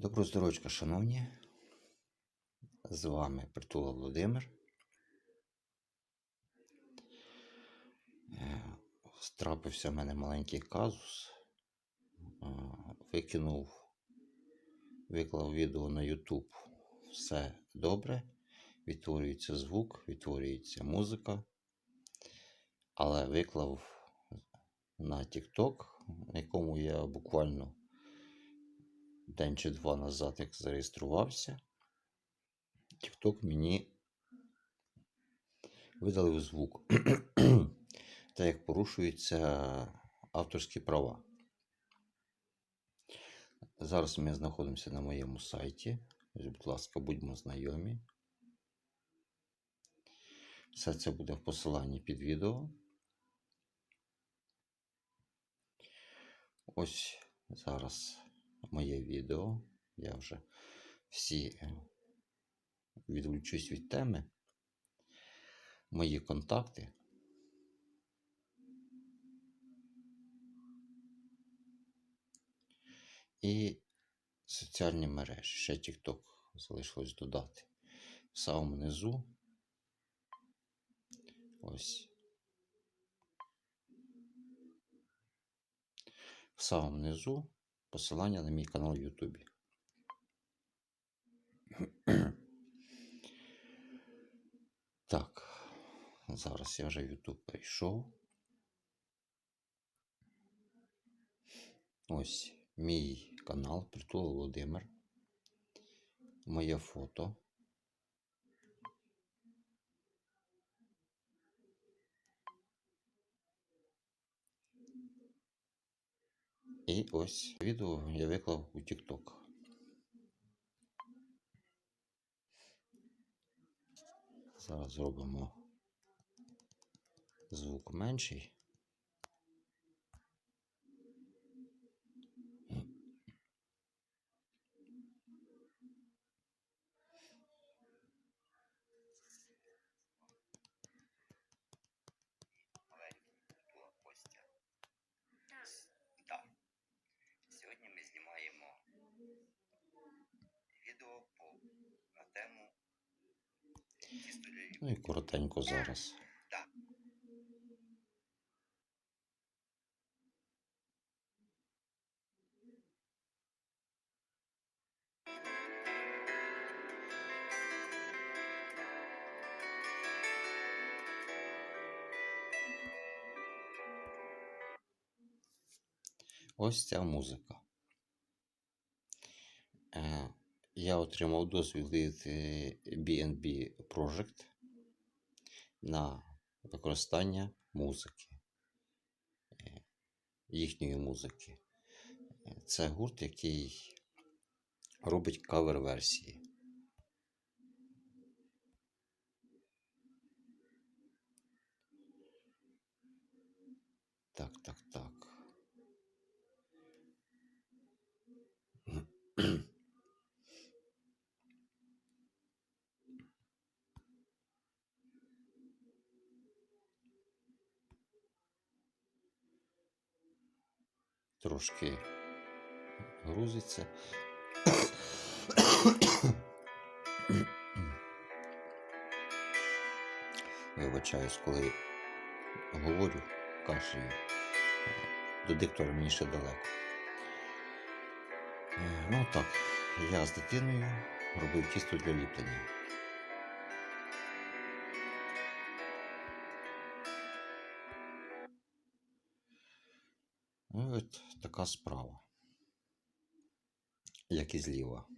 Доброго здоров'ячка, шановні. З вами Притула Володимир. Е, Страпився в мене маленький казус. Е, Викинув, виклав відео на YouTube. Все добре. Відтворюється звук, відтворюється музика. Але виклав на TikTok, на якому я буквально день чи два назад, як зареєструвався, TikTok мені видалив звук, та як порушуються авторські права. Зараз ми знаходимося на моєму сайті. Будь ласка, будьмо знайомі. Все це буде в посиланні під відео. Ось зараз моє відео. Я вже всі е, від теми. Мої контакти. І соціальні мережі. Ще TikTok залишилось додати. В самому низу. Ось. В самому низу посилання на мій канал в Ютубі. Так, зараз я вже в Ютуб прийшов. Ось мій канал Притул Володимир. Моє фото. І ось відео я виклав у TikTok. Зараз зробимо звук менший. Відео по на тему тісто для Ну і коротенько зараз. Так. Ось ця музика. Я отримав досвід від BNB Project на використання музики, е, їхньої музики. Е, Це гурт, який робить кавер-версії. Так, так, так. Трошки грузиться. Вибачаюсь, коли говорю кашею. До диктора мені ще далеко. Е, Ну так, я з дитиною робив тісто для ліплення. От така справа. Як і зліва.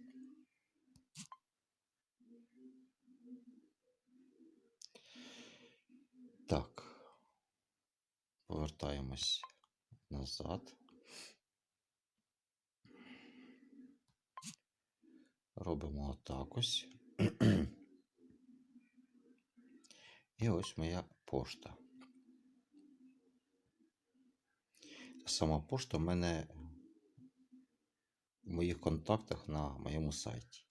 Так. Повертаємось назад. Робимо отак ось. І ось моя пошта. Сама пошта в мене в моїх контактах на моєму сайті.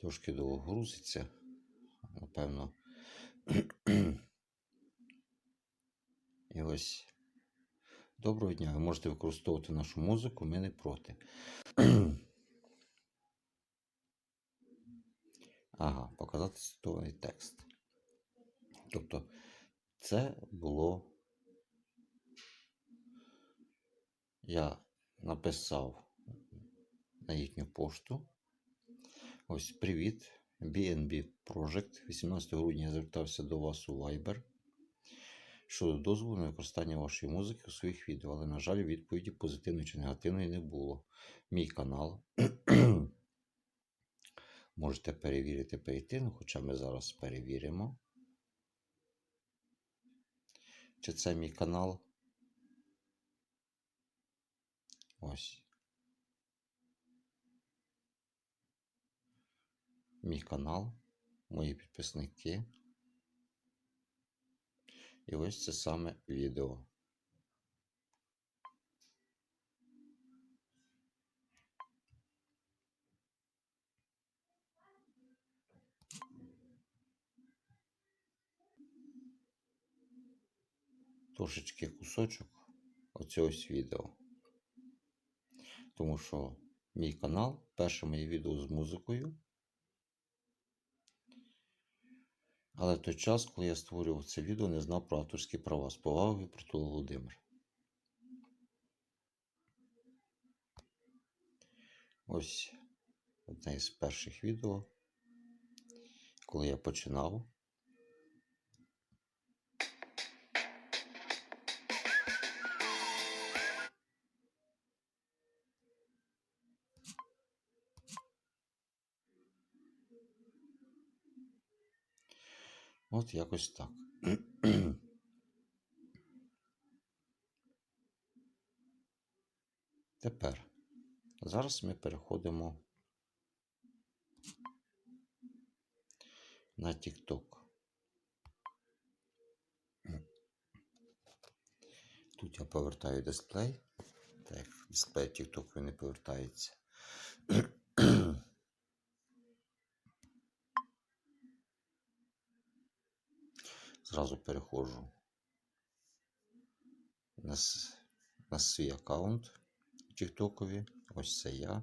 Трошки довго грузиться, напевно. І ось Доброго дня, ви можете використовувати нашу музику, ми не проти. ага, показати цитований текст. Тобто, це було. Я написав на їхню пошту. Ось привіт. BNB Project. 18 грудня я звертався до вас у Viber щодо дозволу на використання вашої музики у своїх відео, але, на жаль, відповіді позитивної чи негативної не було. Мій канал. Можете перевірити, перейти, ну, хоча ми зараз перевіримо. Чи це мій канал? Ось. Мій канал, мої підписники. І ось це саме відео. Трошечки кусочок оцього ось відео. Тому що мій канал, перше моє відео з музикою. Але той час, коли я створював це відео, не знав про авторські права. З повагою Притул Володимир. Ось одне із перших відео, коли я починав. От якось так. Тепер зараз ми переходимо на TikTok. Тут я повертаю дисплей. Так, дисплей TikTok він не повертається. Зразу переходжу на, на свій аккаунт Тіктокові. Ось це я.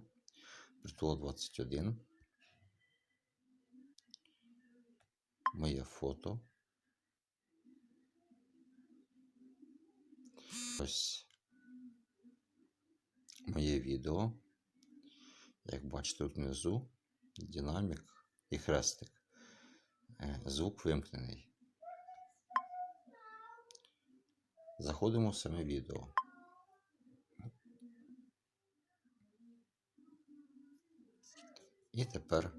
Притуло 21. Моє фото. Ось моє відео. Як бачите, тут внизу динамік і хрестик. Е, Звук вимкнений. Заходимо в саме відео. І тепер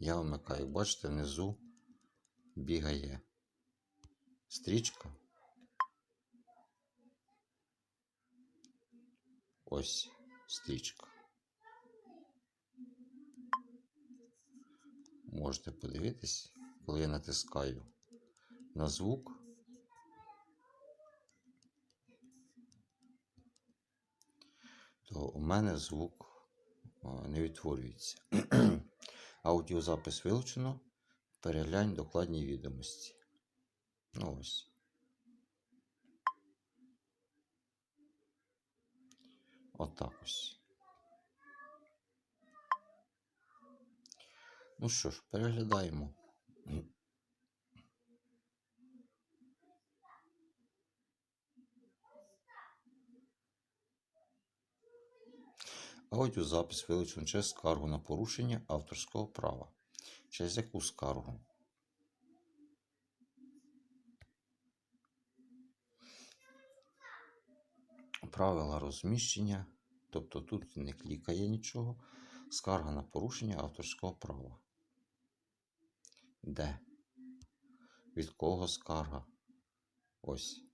я вмикаю. Бачите, внизу бігає стрічка. Ось стрічка. Можете подивитись, коли я натискаю на звук. То у мене звук не відтворюється. Аудіозапис вилучено. Переглянь докладні відомості. Ну ось. Отак ось. Ну що ж, переглядаємо. Аудіозапис вилучено через скаргу на порушення авторського права. Через яку скаргу? Правила розміщення. Тобто тут не клікає нічого. Скарга на порушення авторського права. Де? Від кого скарга? Ось.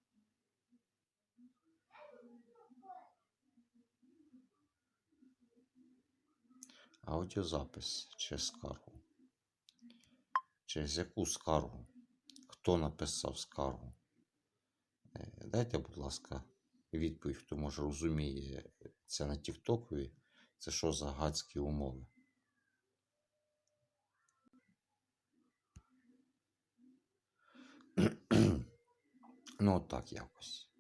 Аудіозапис через скаргу. Через яку скаргу? Хто написав скаргу? Е, Дайте, будь ласка, відповідь, хто може розуміє це на Тіктокові. Це що за гадські умови? Ну, отак якось.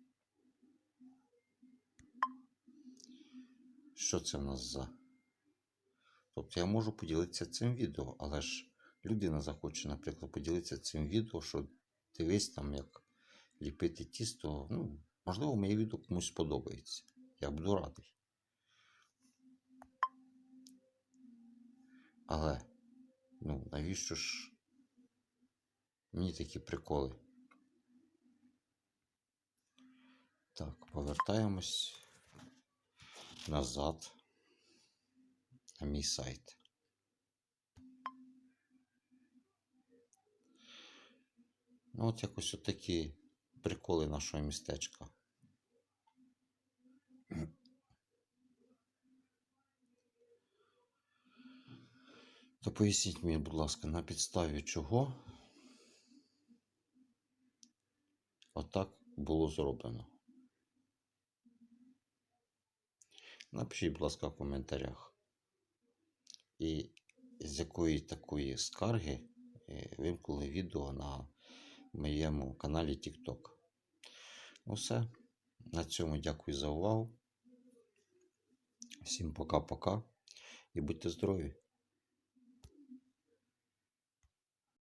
Що це в нас за? Тобто я можу поділитися цим відео, але ж людина захоче, наприклад, поділитися цим відео, що дивись там, як ліпити тісто. Ну, можливо, моє відео комусь сподобається. Я буду радий. Але, ну, навіщо ж мені такі приколи? Так, повертаємось назад на мій сайт. Ну, от якось отакі приколи нашого містечка. То поясніть мені, будь ласка, на підставі чого отак було зроблено. Напишіть, будь ласка, в коментарях. І з якої такої скарги е, вимкнули відео на моєму каналі TikTok. Ну все. На цьому дякую за увагу. Всім пока-пока і будьте здорові!